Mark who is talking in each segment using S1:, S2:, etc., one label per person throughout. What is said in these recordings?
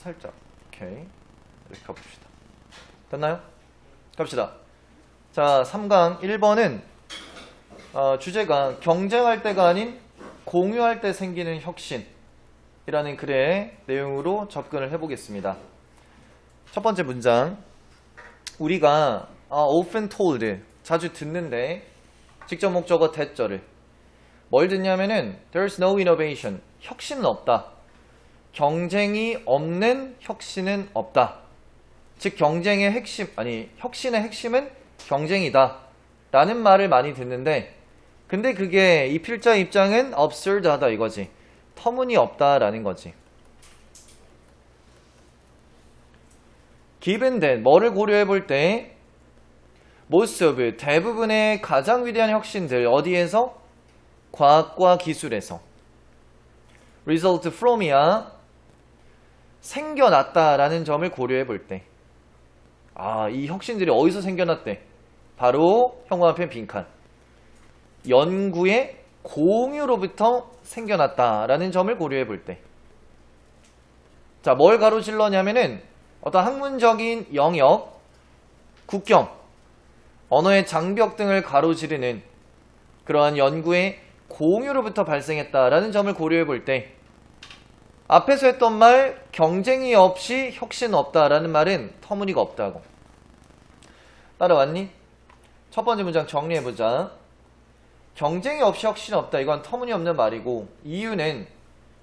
S1: 살짝 오케이. 이렇게 가봅시다. 됐나요? 갑시다. 자 3강 1번은 어, 주제가 경쟁할 때가 아닌 공유할 때 생기는 혁신이라는 글의 내용으로 접근을 해보겠습니다. 첫 번째 문장. 우리가 아, often told 자주 듣는데 직접 목적어 대절을 뭘 듣냐면은 there's no innovation. 혁신은 없다 경쟁이 없는 혁신은 없다. 즉 경쟁의 핵심 아니 혁신의 핵심은 경쟁이다. 라는 말을 많이 듣는데 근데 그게 이 필자 입장은 absurd하다 이거지. 터무니없다라는 거지. Given that 뭐를 고려해 볼때 of 대부분의 가장 위대한 혁신들 어디에서? 과학과 기술에서. Result from이야 생겨났다라는 점을 고려해 볼 때 아, 이 혁신들이 어디서 생겨났대? 바로 형광 앞에 빈칸 연구의 공유로부터 생겨났다라는 점을 고려해 볼 때. 자, 뭘 가로질러냐면은 어떤 학문적인 영역, 국경, 언어의 장벽 등을 가로지르는 그러한 연구의 공유로부터 발생했다라는 점을 고려해 볼 때, 앞에서 했던 말, 경쟁이 없이 혁신 없다라는 말은 터무니가 없다고. 따라왔니? 첫 번째 문장 정리해보자. 경쟁이 없이 혁신 없다. 이건 터무니없는 말이고 이유는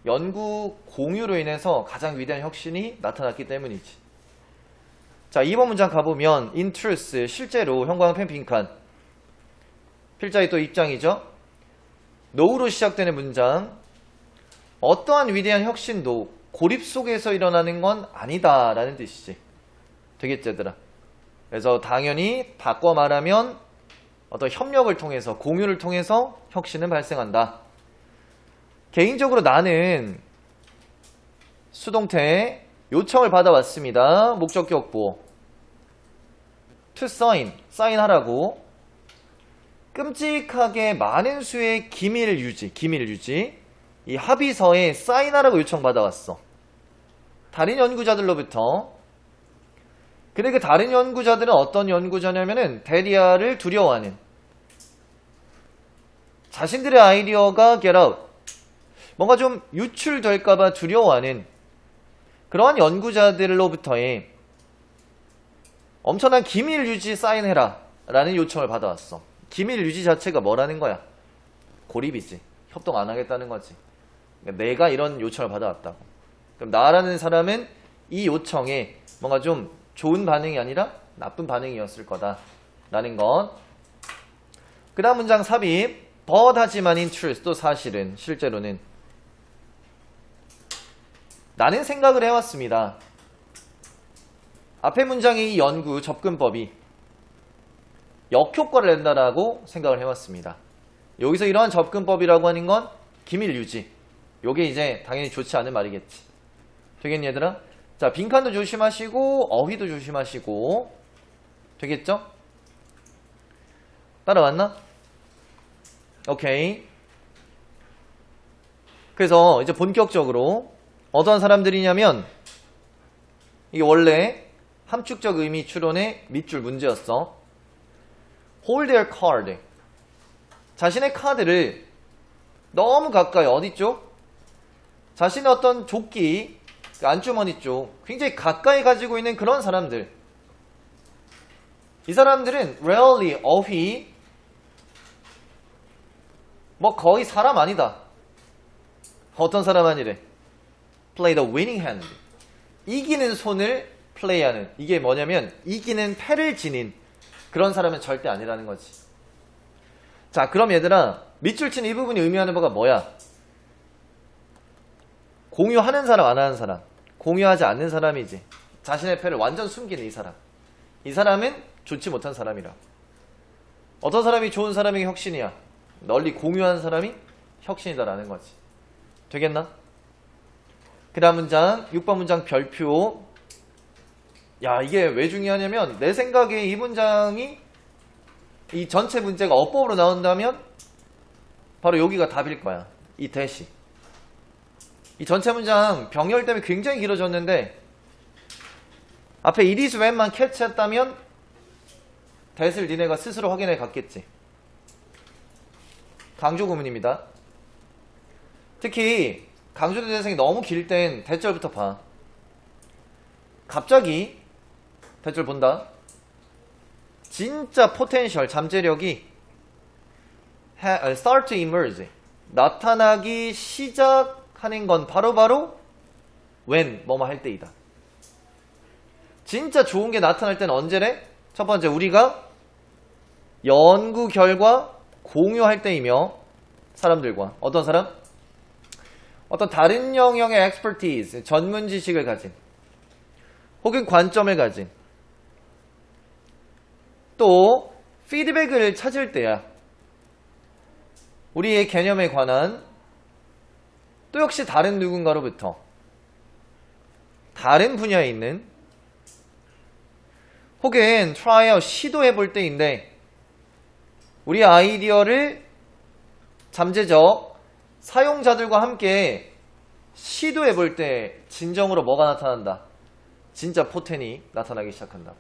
S1: 연구 공유로 인해서 가장 위대한 혁신이 나타났기 때문이지. 자, 2번 문장 가보면 truth 실제로 형광펜 빈칸 필자의 또 입장이죠. 노우로 시작되는 문장 어떠한 위대한 혁신도 고립 속에서 일어나는 건 아니다라는 뜻이지. 되겠지 얘들아. 그래서 당연히 바꿔 말하면 어떤 협력을 통해서 공유를 통해서 혁신은 발생한다. 개인적으로 나는 수동태 요청을 받아왔습니다. 목적격 보호. to sign, 사인하라고. 끔찍하게 많은 수의 기밀 유지, 기밀 유지. 이 합의서에 사인하라고 요청받아왔어. 다른 연구자들로부터. 근데 그 다른 연구자들은 어떤 연구자냐면은 데리아를 두려워하는. 자신들의 아이디어가 out. 뭔가 좀 유출될까봐 두려워하는 그러한 연구자들로부터의 엄청난 기밀 유지 사인해라 라는 요청을 받아왔어. 기밀 유지 자체가 뭐라는 거야? 고립이지. 협동 안 하겠다는 거지 그러니까 내가 이런 요청을 받아왔다고 그럼 나라는 사람은 이 요청에 뭔가 좀 좋은 반응이 아니라 나쁜 반응이었을 거다. 라는 것. 그 다음 문장 삽입. but 하지만 in truth. 또 사실은, 실제로는. 나는 생각을 해왔습니다. 앞에 문장의 이 연구, 접근법이 역효과를 낸다라고 생각을 해왔습니다. 여기서 이러한 접근법이라고 하는 건 기밀 유지. 요게 이제 당연히 좋지 않은 말이겠지. 되겠니 얘들아? 자, 빈칸도 조심하시고 어휘도 조심하시고 되겠죠? 따라왔나? 오케이. 그래서 이제 본격적으로 어떠한 사람들이냐면 이게 원래 함축적 의미 추론의 밑줄 문제였어. hold their card. 자신의 카드를 너무 가까이 어디 쪽? 자신의 어떤 조끼 그 안주머니 쪽 굉장히 가까이 가지고 있는 그런 사람들. 이 사람들은 rarely 어휘 뭐 거의 사람 아니다. 어떤 사람 아니래? play the winning hand. 이기는 손을 플레이하는. 이게 뭐냐면 이기는 패를 지닌 그런 사람은 절대 아니라는 거지. 자 그럼 얘들아 밑줄 친 이 부분이 의미하는 바가 뭐야 공유하는 사람 안 하는 사람 공유하지 않는 사람이지 자신의 패를 완전 숨기는 이 사람. 이 사람은 좋지 못한 사람이라. 어떤 사람이 좋은 사람에게 혁신이야? 널리 공유하는 사람이 혁신이다라는 거지. 되겠나? 그 다음 문장 6번 문장 별표. 야 이게 왜 중요하냐면 내 생각에 이 문장이 이 전체 문제가 어법으로 나온다면 바로 여기가 답일 거야. 이 대시 이 전체 문장 병렬 때문에 굉장히 길어졌는데 앞에 it is when만 캐치했다면 that을 니네가 스스로 확인해 갔겠지. 강조 구문입니다. 특히 강조된 대상이 너무 길 땐 대절부터 봐. 갑자기 대절 본다. 진짜 포텐셜 잠재력이 start to emerge 나타나기 시작 하는 건 바로 바로 when 뭐뭐 할 때이다. 진짜 좋은 게 나타날 때는 언제래? 첫 번째 우리가 연구 결과 공유할 때이며 사람들과 어떤 사람? 어떤 다른 영역의 expertise, 전문 지식을 가진 혹은 관점을 가진 또 피드백을 찾을 때야. 우리의 개념에 관한 또 역시 다른 누군가로부터 다른 분야에 있는 혹은 트라이어 시도해 볼 때인데 우리 아이디어를 잠재적 사용자들과 함께 시도해 볼 때 진정으로 뭐가 나타난다? 진짜 포텐이 나타나기 시작한다.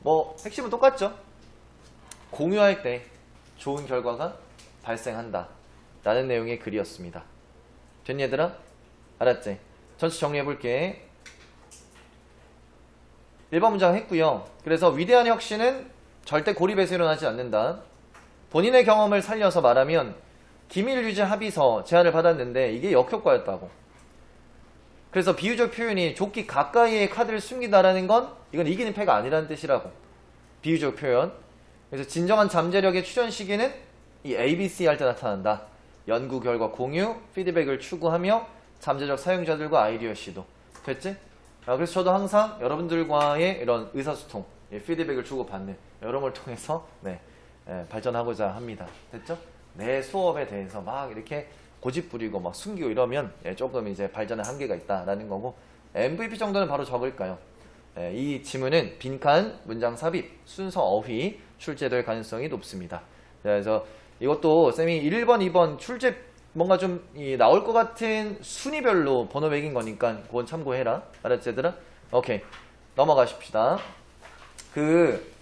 S1: 뭐 핵심은 똑같죠. 공유할 때 좋은 결과가 발생한다. 라는 내용의 글이었습니다. 됐니 얘들아? 알았지? 전체 정리해볼게. 1번 문장 했고요. 그래서 위대한 혁신은 절대 고립에서 일어나지 않는다. 본인의 경험을 살려서 말하면 기밀 유지 합의서 제안을 받았는데 이게 역효과였다고. 그래서 비유적 표현이 조끼 가까이에 카드를 숨기다라는 건 이건 이기는 패가 아니라는 뜻이라고. 비유적 표현. 그래서 진정한 잠재력의 출현 시기는 이 ABC 할 때 나타난다. 연구 결과 공유, 피드백을 추구하며 잠재적 사용자들과 아이디어 시도. 됐지? 아, 그래서 저도 항상 여러분들과의 이런 의사소통, 예, 피드백을 주고받는 걸 통해서 네, 예, 발전하고자 합니다. 됐죠? 내 수업에 대해서 막 이렇게 고집 부리고 막 숨기고 이러면 예, 조금 이제 발전의 한계가 있다라는 거고 MVP 정도는 바로 적을까요? 예, 이 지문은 빈칸, 문장 삽입, 순서 어휘 출제될 가능성이 높습니다. 그래서 이것도 쌤이 1번, 2번 출제 뭔가 좀 이, 나올 것 같은 순위별로 번호 매긴 거니까 그건 참고해라. 알았지 얘들아? 오케이. 넘어가십시다. 그